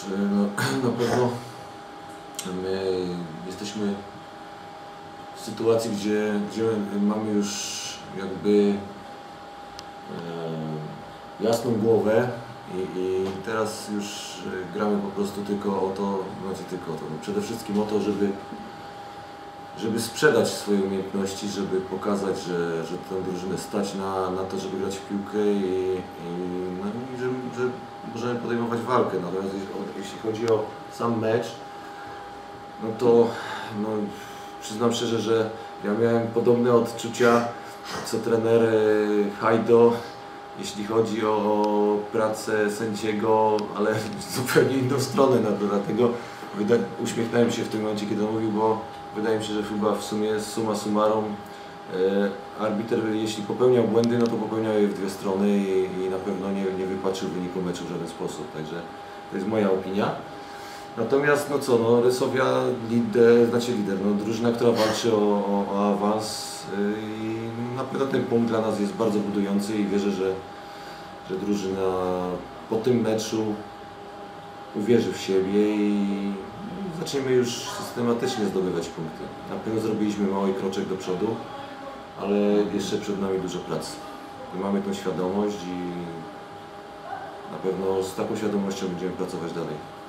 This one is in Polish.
Czy no, na pewno my jesteśmy w sytuacji, gdzie, gdzie mamy już jakby e, jasną głowę i, i teraz już e, gramy po prostu tylko o to, znaczy tylko o to, no przede wszystkim o to, żeby żeby sprzedać swoje umiejętności, żeby pokazać, że, że tę drużynę stać na, na to, żeby grać w piłkę i, i, no, i że, że możemy podejmować walkę. Natomiast jeśli, chodzi o sam mecz, no to no, przyznam szczerze, że ja miałem podobne odczucia co trener e, Hajdo, jeśli chodzi o pracę sędziego, ale w zupełnie inną stronę. No, dlatego uśmiechnąłem się w tym momencie, kiedy on mówił, bo wydaje mi się, że chyba w sumie summa summarum arbiter, jeśli popełniał błędy, no to popełniał je w dwie strony i, i na pewno nie, nie wypaczył wyniku meczu w żaden sposób. Także to jest moja opinia. Natomiast no co, no Rysowia lider, znaczy lider, no drużyna, która walczy o, o, o awans y, i na pewno ten punkt dla nas jest bardzo budujący i wierzę, że, że drużyna po tym meczu uwierzy w siebie i zaczniemy już systematycznie zdobywać punkty. Na pewno zrobiliśmy mały kroczek do przodu, ale jeszcze przed nami dużo pracy. I mamy tą świadomość i na pewno z taką świadomością będziemy pracować dalej.